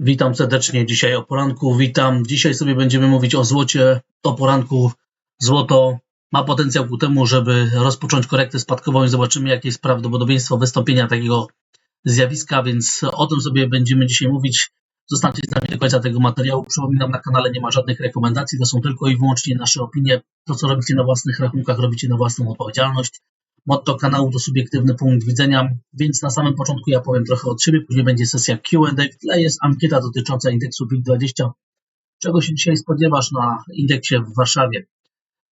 Witam serdecznie dzisiaj o poranku. Witam. Dzisiaj sobie będziemy mówić o złocie o poranku. Złoto ma potencjał ku temu, żeby rozpocząć korektę spadkową i zobaczymy, jakie jest prawdopodobieństwo wystąpienia takiego zjawiska, więc o tym sobie będziemy dzisiaj mówić. Zostańcie z nami do końca tego materiału. Przypominam, na kanale nie ma żadnych rekomendacji, to są tylko i wyłącznie nasze opinie. To, co robicie na własnych rachunkach, robicie na własną odpowiedzialność. Motto kanału to subiektywny punkt widzenia, więc na samym początku ja powiem trochę od siebie, później będzie sesja Q&A, w tle jest ankieta dotycząca indeksu WIG20. Czego się dzisiaj spodziewasz na indeksie w Warszawie?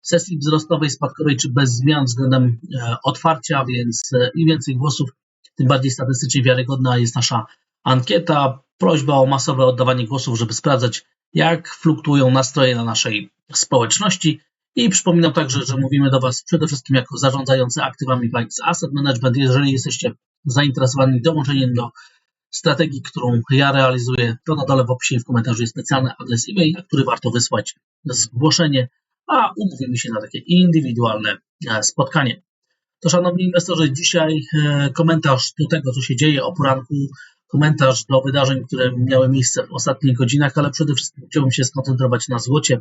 Sesji wzrostowej, spadkowej czy bez zmian względem e, otwarcia, więc e, im więcej głosów, tym bardziej statystycznie wiarygodna jest nasza ankieta. Prośba o masowe oddawanie głosów, żeby sprawdzać, jak fluktuują nastroje na naszej społeczności. I przypominam także, że mówimy do Was przede wszystkim jako zarządzający aktywami Vikes Asset Management. Jeżeli jesteście zainteresowani dołączeniem do strategii, którą ja realizuję, to na dole w opisie w komentarzu jest specjalny adres e-mail, na który warto wysłać zgłoszenie, a umówimy się na takie indywidualne e, spotkanie. To szanowni inwestorzy, dzisiaj e, komentarz do tego, co się dzieje o poranku, komentarz do wydarzeń, które miały miejsce w ostatnich godzinach, ale przede wszystkim chciałbym się skoncentrować na złocie,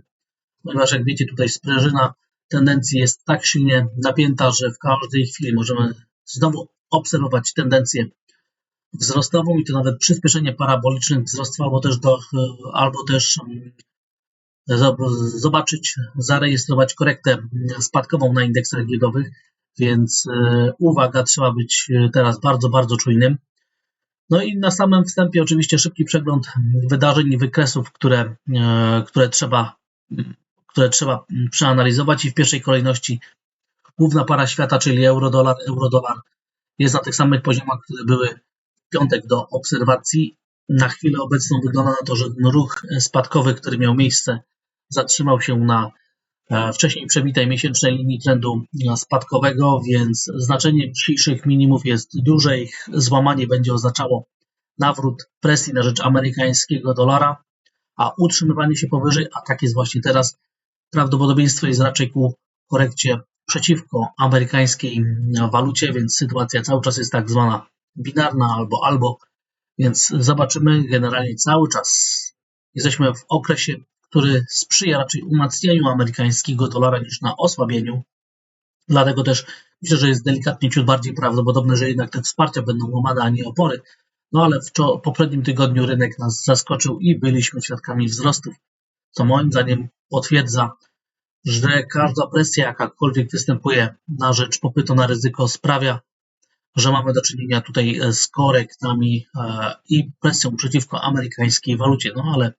ponieważ jak wiecie, tutaj sprężyna tendencji jest tak silnie napięta, że w każdej chwili możemy znowu obserwować tendencję wzrostową i to nawet przyspieszenie parabolicznych wzrostów, albo też, do, albo też mm, zobaczyć, zarejestrować korektę spadkową na indeksach giełdowych, więc e, uwaga, trzeba być e, teraz bardzo, bardzo czujnym. No i na samym wstępie oczywiście szybki przegląd wydarzeń i wykresów, które, e, które trzeba które trzeba mm, przeanalizować i w pierwszej kolejności główna para świata, czyli euro-dolar, euro-dolar jest na tych samych poziomach, które były w piątek do obserwacji. Na chwilę obecną wygląda na to, że ruch spadkowy, który miał miejsce, zatrzymał się na e, wcześniej przebitej miesięcznej linii trendu spadkowego, więc znaczenie dzisiejszych minimów jest duże. Ich złamanie będzie oznaczało nawrót presji na rzecz amerykańskiego dolara, a utrzymywanie się powyżej, a tak jest właśnie teraz, prawdopodobieństwo jest raczej ku korekcie przeciwko amerykańskiej walucie, więc sytuacja cały czas jest tak zwana binarna albo albo, więc zobaczymy generalnie cały czas. Jesteśmy w okresie, który sprzyja raczej umacnianiu amerykańskiego dolara niż na osłabieniu. Dlatego też myślę, że jest delikatnie ciut bardziej prawdopodobne, że jednak te wsparcia będą łamane, a nie opory. No ale w poprzednim tygodniu rynek nas zaskoczył i byliśmy świadkami wzrostów co moim zdaniem potwierdza, że każda presja, jakakolwiek występuje na rzecz popytu na ryzyko, sprawia, że mamy do czynienia tutaj z korektami e, i presją przeciwko amerykańskiej walucie. No ale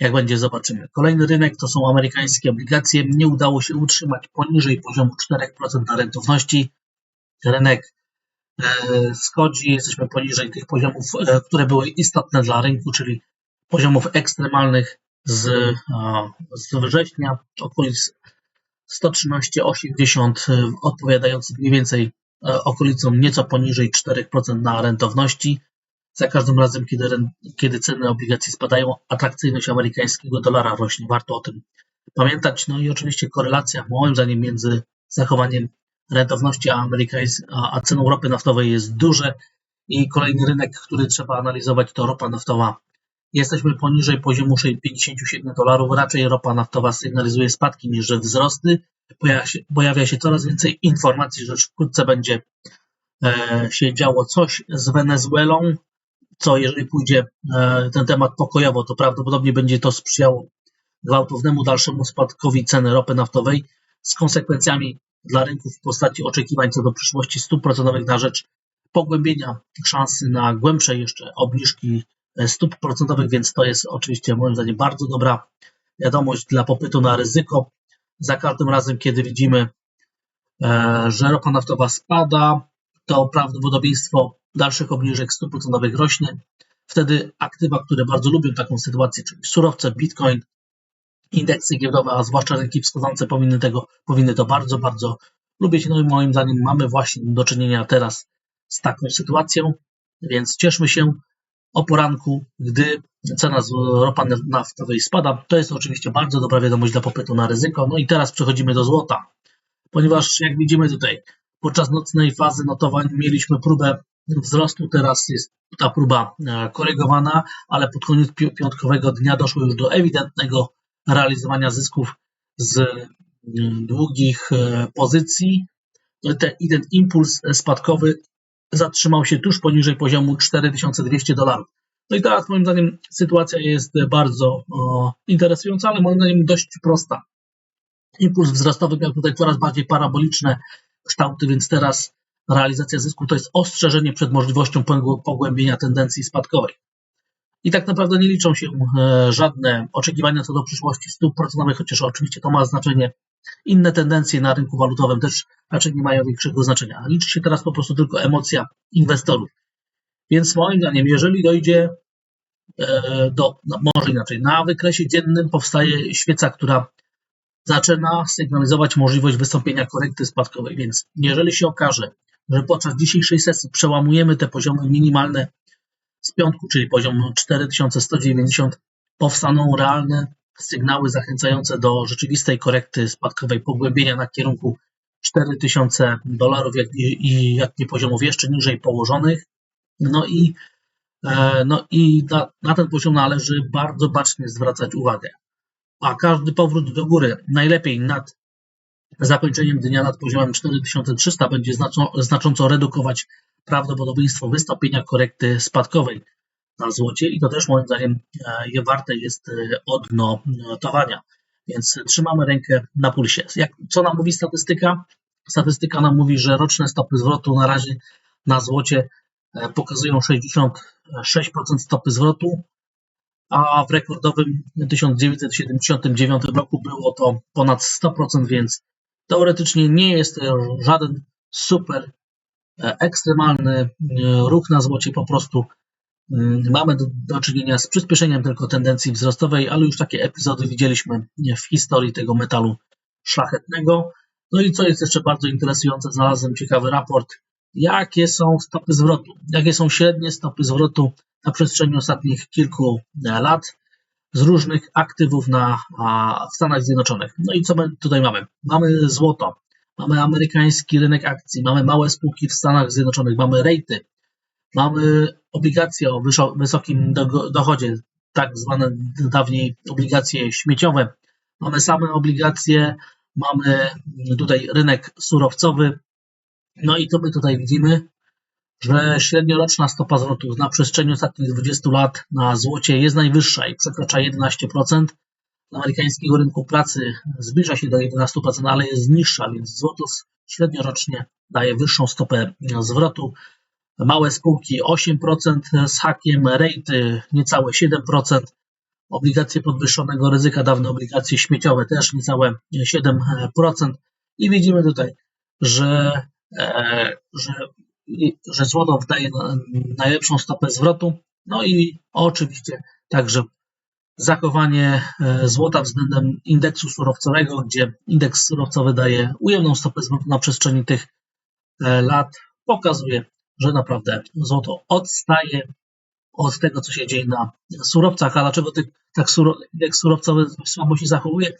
jak będzie, zobaczymy. Kolejny rynek to są amerykańskie obligacje. Nie udało się utrzymać poniżej poziomu 4% na rentowności. Rynek e, schodzi, jesteśmy poniżej tych poziomów, e, które były istotne dla rynku, czyli poziomów ekstremalnych z, z września, okolic 113,80, y, odpowiadających mniej więcej e, okolicom nieco poniżej 4% na rentowności. Za każdym razem, kiedy, kiedy ceny obligacji spadają, atrakcyjność amerykańskiego dolara rośnie. Warto o tym pamiętać. No i oczywiście korelacja, moim zdaniem, między zachowaniem rentowności a, a, a ceną ropy naftowej jest duże. I kolejny rynek, który trzeba analizować, to ropa naftowa Jesteśmy poniżej poziomu 57 dolarów. Raczej ropa naftowa sygnalizuje spadki niż że wzrosty. Pojawia się, pojawia się coraz więcej informacji, że wkrótce będzie e, się działo coś z Wenezuelą, co jeżeli pójdzie e, ten temat pokojowo, to prawdopodobnie będzie to sprzyjało gwałtownemu dalszemu spadkowi ceny ropy naftowej z konsekwencjami dla rynków w postaci oczekiwań co do przyszłości stóp procentowych na rzecz pogłębienia szansy na głębsze jeszcze obniżki stóp procentowych, więc to jest oczywiście moim zdaniem bardzo dobra wiadomość dla popytu na ryzyko. Za każdym razem, kiedy widzimy, e, że ropa naftowa spada, to prawdopodobieństwo dalszych obniżek stóp procentowych rośnie. Wtedy aktywa, które bardzo lubią taką sytuację, czyli surowce, bitcoin, indeksy giełdowe, a zwłaszcza rynki wschodzące powinny tego, powinny to bardzo, bardzo lubić. No i moim zdaniem mamy właśnie do czynienia teraz z taką sytuacją, więc cieszmy się, o poranku, gdy cena ropa naftowej spada. To jest oczywiście bardzo dobra wiadomość dla popytu na ryzyko. No i teraz przechodzimy do złota, ponieważ jak widzimy tutaj, podczas nocnej fazy notowań mieliśmy próbę wzrostu. Teraz jest ta próba e, korygowana, ale pod koniec pi- piątkowego dnia doszło już do ewidentnego realizowania zysków z mm, długich e, pozycji. Ten impuls spadkowy zatrzymał się tuż poniżej poziomu 4200 dolarów. No i teraz moim zdaniem sytuacja jest bardzo o, interesująca, ale moim zdaniem dość prosta. Impuls wzrostowy miał tutaj coraz bardziej paraboliczne kształty, więc teraz realizacja zysku to jest ostrzeżenie przed możliwością pogł- pogłębienia tendencji spadkowej. I tak naprawdę nie liczą się e, żadne oczekiwania co do przyszłości stóp procentowych, chociaż oczywiście to ma znaczenie. Inne tendencje na rynku walutowym też raczej nie mają większego znaczenia. Liczy się teraz po prostu tylko emocja inwestorów. Więc moim zdaniem, jeżeli dojdzie e, do, no może inaczej, na wykresie dziennym powstaje świeca, która zaczyna sygnalizować możliwość wystąpienia korekty spadkowej. Więc jeżeli się okaże, że podczas dzisiejszej sesji przełamujemy te poziomy minimalne z piątku, czyli poziom 4190, powstaną realne sygnały zachęcające do rzeczywistej korekty spadkowej pogłębienia na kierunku 4000 dolarów, jak i jak nie poziomów jeszcze niżej położonych. No i, e, no i na, na ten poziom należy bardzo bacznie zwracać uwagę. A każdy powrót do góry, najlepiej nad zakończeniem dnia nad poziomem 4300, będzie znaczą, znacząco redukować prawdopodobieństwo wystąpienia korekty spadkowej na złocie i to też moim zdaniem e, je warte jest e, odnotowania. Więc trzymamy rękę na pulsie. Jak, co nam mówi statystyka? Statystyka nam mówi, że roczne stopy zwrotu na razie na złocie e, pokazują 66% stopy zwrotu, a w rekordowym 1979 roku było to ponad 100%, więc teoretycznie nie jest to żaden super ekstremalny e, ruch na złocie, po prostu mm, mamy do, czynienia z przyspieszeniem tylko tendencji wzrostowej, ale już takie epizody widzieliśmy w historii tego metalu szlachetnego. No i co jest jeszcze bardzo interesujące, znalazłem ciekawy raport, jakie są stopy zwrotu, jakie są średnie stopy zwrotu na przestrzeni ostatnich kilku e, lat z różnych aktywów na, w Stanach Zjednoczonych. No i co my tutaj mamy? Mamy złoto, mamy amerykański rynek akcji, mamy małe spółki w Stanach Zjednoczonych, mamy rejty, mamy obligacje o wysokim do- dochodzie, tak zwane dawniej obligacje śmieciowe, mamy same obligacje, mamy tutaj rynek surowcowy. No i co my tutaj widzimy? że średnioroczna stopa zwrotu na przestrzeni ostatnich 20 lat na złocie jest najwyższa i przekracza 11%. Amerykańskiego rynku pracy zbliża się do 11%, ale jest niższa, więc złoto średniorocznie daje wyższą stopę zwrotu. Małe spółki 8% z hakiem, rejty niecałe 7%, obligacje podwyższonego ryzyka, dawne obligacje śmieciowe też niecałe 7%. I widzimy tutaj, że, e, że że złoto daje na- najlepszą stopę zwrotu. No i oczywiście także zachowanie e, złota względem indeksu surowcowego, gdzie indeks surowcowy daje ujemną stopę zwrotu na przestrzeni tych e, lat, pokazuje, że naprawdę złoto odstaje od tego, co się dzieje na surowcach. A dlaczego tak suro, indeks surowcowy słabo się zachowuje?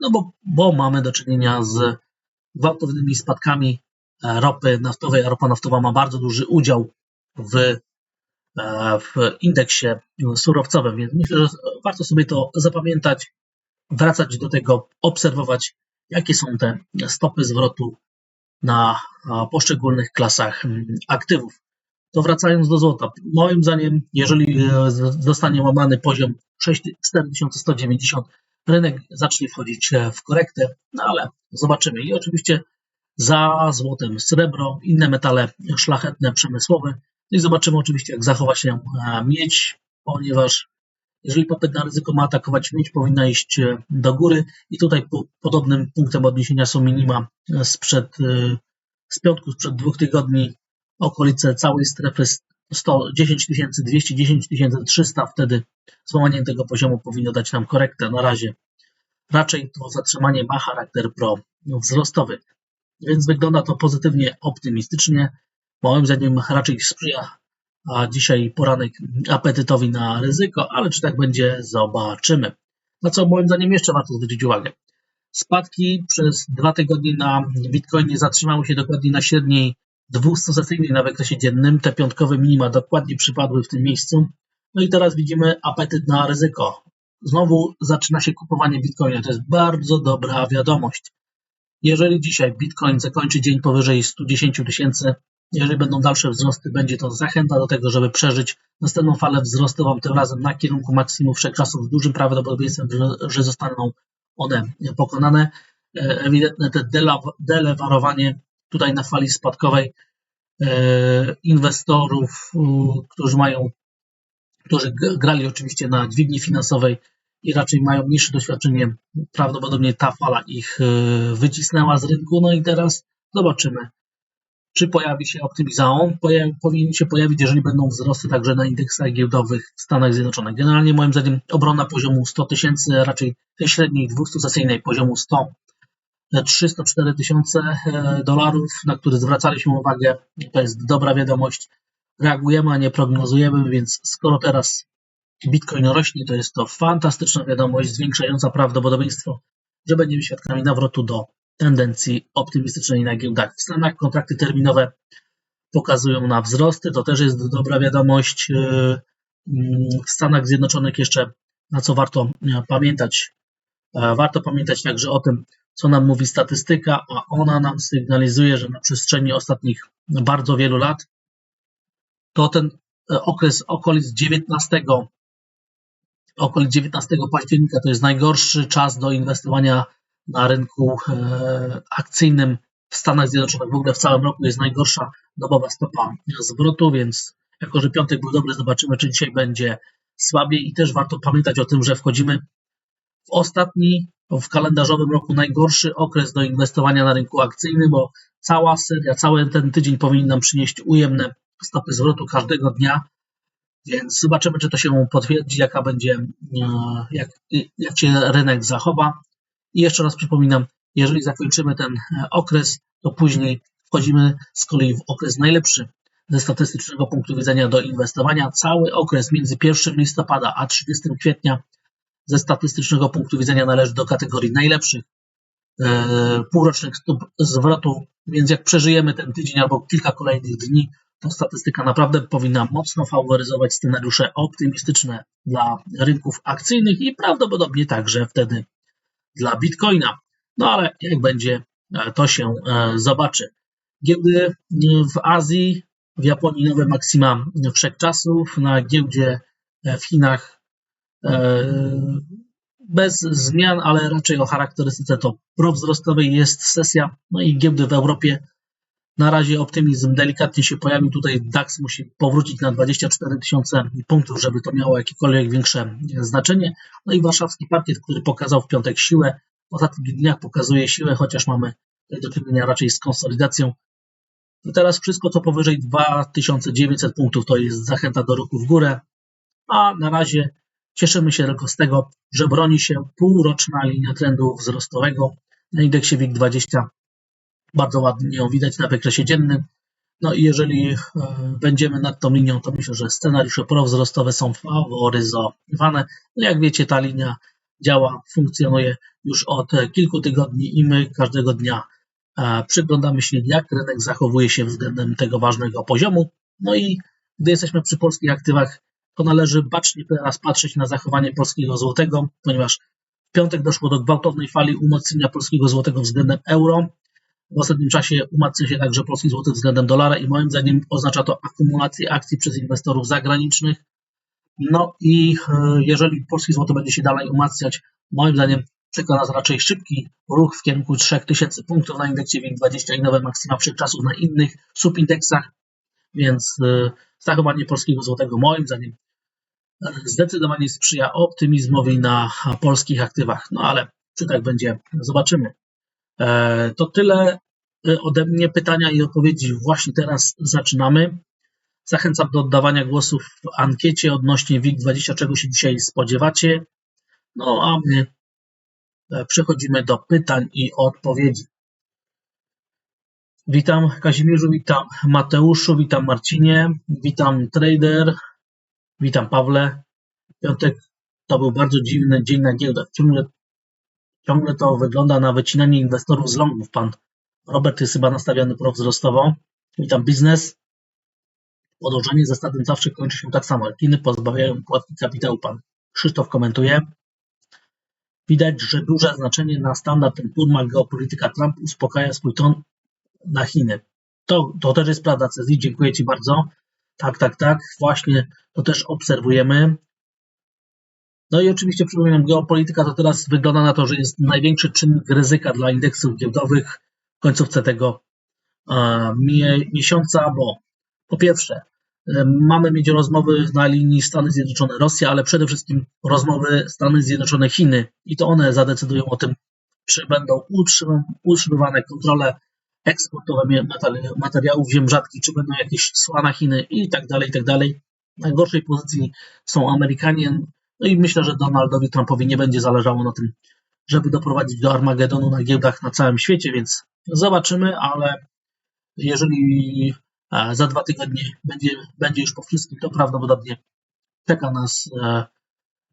No bo, bo mamy do czynienia z gwałtownymi spadkami e, ropy naftowej, a ropa naftowa ma bardzo duży udział w, w indeksie surowcowym, więc myślę, że warto sobie to zapamiętać, wracać do tego, obserwować, jakie są te stopy zwrotu na e, poszczególnych klasach mm, aktywów. To wracając do złota, moim zdaniem, jeżeli e, zostanie łamany poziom 6 4190, rynek zacznie wchodzić e, w korektę, no ale zobaczymy. I oczywiście za złotem srebro, inne metale szlachetne, przemysłowe. No i zobaczymy oczywiście, jak zachowa się e, miedź, ponieważ jeżeli popyt na ryzyko ma atakować miedź, powinna iść e, do góry. I tutaj po, podobnym punktem odniesienia są minima e, sprzed, z piątku, sprzed dwóch tygodni, okolice całej strefy 100, 10 200, 10 300. Wtedy złamanie tego poziomu powinno dać nam korektę. Na razie raczej to zatrzymanie ma charakter pro-wzrostowy więc wygląda to pozytywnie, optymistycznie. Moim zdaniem raczej sprzyja a dzisiaj poranek apetytowi na ryzyko, ale czy tak będzie, zobaczymy. Na co moim zdaniem jeszcze warto zwrócić uwagę. Spadki przez dwa tygodnie na Bitcoinie zatrzymały się dokładnie na średniej dwustosesyjnej na wykresie dziennym. Te piątkowe minima dokładnie przypadły w tym miejscu. No i teraz widzimy apetyt na ryzyko. Znowu zaczyna się kupowanie bitcoina. To jest bardzo dobra wiadomość. Jeżeli dzisiaj bitcoin zakończy dzień powyżej 110 tysięcy, jeżeli będą dalsze wzrosty, będzie to zachęta do tego, żeby przeżyć następną falę wzrostową, tym razem na kierunku maksimum wszechczasów z dużym prawdopodobieństwem, że zostaną one pokonane. E, ewidentne te delewarowanie tutaj na fali spadkowej e, inwestorów, którzy mają, którzy grali oczywiście na dźwigni finansowej i raczej mają mniejsze doświadczenie, prawdopodobnie ta fala ich e, wycisnęła z rynku. No i teraz zobaczymy, czy pojawi się optymizm. Powinien się pojawić, jeżeli będą wzrosty także na indeksach giełdowych w Stanach Zjednoczonych. Generalnie moim zdaniem obrona poziomu 100 tysięcy, raczej tej średniej 200 sesyjnej poziomu 100 304 tysiące e, dolarów, na który zwracaliśmy uwagę. To jest dobra wiadomość. Reagujemy, a nie prognozujemy, więc skoro teraz Bitcoin rośnie, to jest to fantastyczna wiadomość, zwiększająca prawdopodobieństwo, że będziemy świadkami nawrotu do tendencji optymistycznej na giełdach. W Stanach kontrakty terminowe pokazują na wzrosty, to też jest dobra wiadomość. E, mm, w Stanach Zjednoczonych jeszcze na co warto e, pamiętać. Warto pamiętać także o tym, co nam mówi statystyka, a ona nam sygnalizuje, że na przestrzeni ostatnich bardzo wielu lat to ten e, okres okolic 19, okolic 19 października to jest najgorszy czas do inwestowania na rynku e, akcyjnym w Stanach Zjednoczonych. W ogóle w całym roku jest najgorsza dobowa stopa zwrotu, więc jako, że piątek był dobry, zobaczymy, czy dzisiaj będzie słabiej i też warto pamiętać o tym, że wchodzimy w ostatni w kalendarzowym roku najgorszy okres do inwestowania na rynku akcyjnym, bo cała seria, cały ten tydzień powinien nam przynieść ujemne stopy zwrotu każdego dnia, więc zobaczymy, czy to się potwierdzi, jaka będzie, e, jak, jak się rynek zachowa. I jeszcze raz przypominam, jeżeli zakończymy ten e, okres, to później wchodzimy z kolei w okres najlepszy ze statystycznego punktu widzenia do inwestowania. Cały okres między 1 listopada a 30 kwietnia ze statystycznego punktu widzenia należy do kategorii najlepszych e, półrocznych stóp zwrotu, więc jak przeżyjemy ten tydzień albo kilka kolejnych dni, to statystyka naprawdę powinna mocno faworyzować scenariusze optymistyczne dla rynków akcyjnych i prawdopodobnie także wtedy dla Bitcoina. No ale jak będzie, e, to się e, zobaczy. Giełdy w Azji, w Japonii nowe maksima wszechczasów, na giełdzie w Chinach E, bez zmian, ale raczej o charakterystyce to prowzrostowej jest sesja, no i giełdy w Europie. Na razie optymizm delikatnie się pojawił. Tutaj DAX musi powrócić na 24 tysiące punktów, żeby to miało jakiekolwiek większe znaczenie. No i warszawski parkiet, który pokazał w piątek siłę, w ostatnich dniach pokazuje siłę, chociaż mamy do czynienia raczej z konsolidacją. I teraz wszystko, co powyżej 2900 punktów, to jest zachęta do ruchu w górę, a na razie Cieszymy się tylko z tego, że broni się półroczna linia trendu wzrostowego na indeksie WIG20. Bardzo ładnie ją widać na wykresie dziennym. No i jeżeli e, będziemy nad tą linią, to myślę, że scenariusze prowzrostowe są faworyzowane. No jak wiecie, ta linia działa, funkcjonuje już od kilku tygodni i my każdego dnia e, przyglądamy się, jak rynek zachowuje się względem tego ważnego poziomu. No i gdy jesteśmy przy polskich aktywach, to należy bacznie teraz patrzeć na zachowanie polskiego złotego, ponieważ w piątek doszło do gwałtownej fali umocnienia polskiego złotego względem euro. W ostatnim czasie umacnia się także polski złoty względem dolara i moim zdaniem oznacza to akumulację akcji przez inwestorów zagranicznych. No i e, jeżeli polski złoty będzie się dalej umacniać, moim zdaniem czeka nas raczej szybki ruch w kierunku 3000 punktów na indeksie WIG20 i nowe maksyma wszechczasów na innych subindeksach, więc e, zachowanie polskiego złotego moim zdaniem zdecydowanie sprzyja optymizmowi na polskich aktywach. No ale czy tak będzie, zobaczymy. E, to tyle e, ode mnie. Pytania i odpowiedzi właśnie teraz zaczynamy. Zachęcam do oddawania głosów w ankiecie odnośnie WIG20, czego się dzisiaj spodziewacie. No a my e, przechodzimy do pytań i odpowiedzi. Witam Kazimierzu, witam Mateuszu, witam Marcinie, witam Trader, Witam Pawle. Piątek to był bardzo dziwny dzień na giełdach. Ciągle, ciągle to wygląda na wycinanie inwestorów z longów. Pan Robert jest chyba nastawiony prowzrostowo. Witam biznes. Podążanie za zawsze kończy się tak samo. Chiny pozbawiają płatki kapitału. Pan Krzysztof komentuje. Widać, że duże znaczenie na standard ten ma geopolityka. Trump uspokaja swój ton na Chiny. To, to też jest prawda, Cezji. Dziękuję Ci bardzo. Tak, tak, tak. Właśnie to też obserwujemy. No i oczywiście przypominam, geopolityka to teraz wygląda na to, że jest największy czynnik ryzyka dla indeksów giełdowych w końcówce tego miesiąca, bo po pierwsze mamy mieć rozmowy na linii Stany Zjednoczone-Rosja, ale przede wszystkim rozmowy Stany Zjednoczone-Chiny i to one zadecydują o tym, czy będą utrzymywane kontrole eksportowe materiałów ziem rzadkich, czy będą jakieś cła na Chiny i tak dalej, i tak dalej. W najgorszej pozycji są Amerykanie, no i myślę, że Donaldowi Trumpowi nie będzie zależało na tym, żeby doprowadzić do Armagedonu na giełdach na całym świecie, więc zobaczymy, ale jeżeli e, za dwa tygodnie będzie, będzie już po wszystkim, to prawdopodobnie czeka nas, e,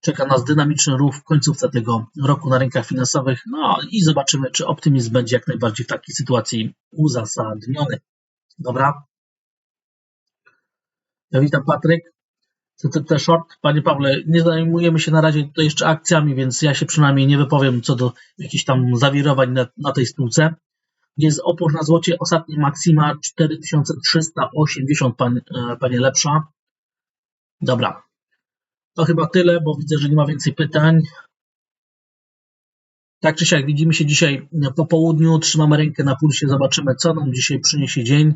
czeka nas dynamiczny ruch w końcówce tego roku na rynkach finansowych. No i zobaczymy, czy optymizm będzie jak najbardziej w takiej sytuacji uzasadniony. Dobra. Witam Patryk. CTT Short. Panie Pawle, nie zajmujemy się na razie tutaj jeszcze akcjami, więc ja się przynajmniej nie wypowiem co do jakichś tam zawirowań na, na tej spółce. Jest opór na złocie, ostatnie maksima 4380, pan, panie lepsza. Dobra. To chyba tyle, bo widzę, że nie ma więcej pytań. Tak czy siak, widzimy się dzisiaj po południu, trzymamy rękę na pulsie, zobaczymy, co nam dzisiaj przyniesie dzień.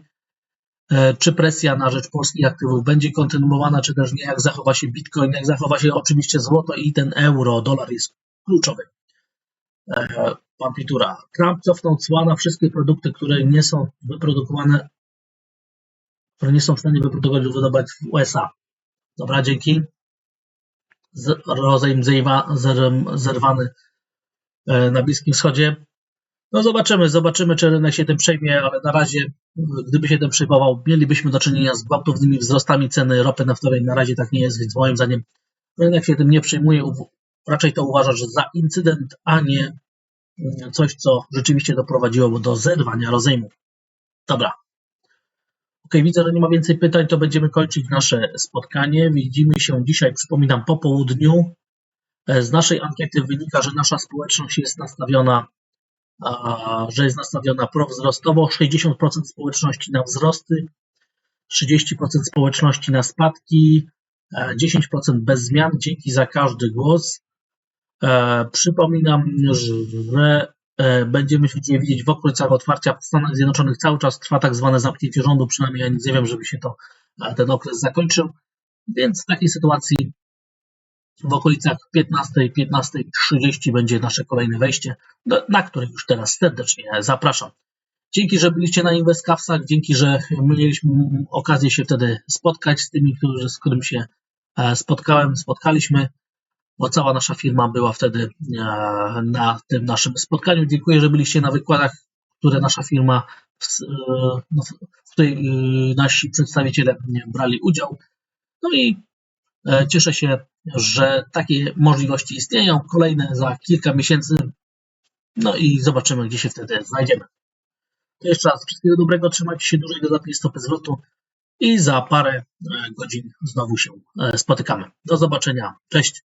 E, czy presja na rzecz polskich aktywów będzie kontynuowana, czy też nie, jak zachowa się Bitcoin, jak zachowa się oczywiście złoto i ten euro, dolar jest kluczowy. E, pan Pitura. Trump cofnął cła na wszystkie produkty, które nie są wyprodukowane, które nie są w stanie wyprodukować wydobywać w USA. Dobra, dzięki. Rozejm zerwany e, na Bliskim Wschodzie. No zobaczymy, zobaczymy, czy rynek się tym przejmie, ale na razie, gdyby się tym przejmował, mielibyśmy do czynienia z gwałtownymi wzrostami ceny ropy naftowej. Na razie tak nie jest, więc moim zdaniem rynek się tym nie przejmuje. Raczej to uważa, że za incydent, a nie coś, co rzeczywiście doprowadziło do zerwania rozejmu. Dobra. Ok, widzę, że nie ma więcej pytań, to będziemy kończyć nasze spotkanie. Widzimy się dzisiaj, przypominam, po południu. Z naszej ankiety wynika, że nasza społeczność jest nastawiona że jest nastawiona prowzrostowo, 60% społeczności na wzrosty, 30% społeczności na spadki, 10% bez zmian. Dzięki za każdy głos. E, przypominam, że e, będziemy się dzisiaj widzieć w okolicach otwarcia w Stanach Zjednoczonych. Cały czas trwa tak zwane zamknięcie rządu, przynajmniej ja nic nie wiem, żeby się to, e, ten okres zakończył. Więc w takiej sytuacji w okolicach 15, 15.30 będzie nasze kolejne wejście, na które już teraz serdecznie zapraszam. Dzięki, że byliście na Investcapsach, dzięki, że mieliśmy okazję się wtedy spotkać z tymi, którzy, z którymi się e, spotkałem, spotkaliśmy, bo cała nasza firma była wtedy e, na tym naszym spotkaniu. Dziękuję, że byliście na wykładach, które nasza firma, w, e, no, której nasi przedstawiciele brali udział. No i cieszę się że takie możliwości istnieją. Kolejne za kilka miesięcy. No i zobaczymy, gdzie się wtedy znajdziemy. To jeszcze raz wszystkiego dobrego, trzymajcie się dużej dodatniej stopy zwrotu i za parę e, godzin znowu się e, spotykamy. Do zobaczenia. Cześć.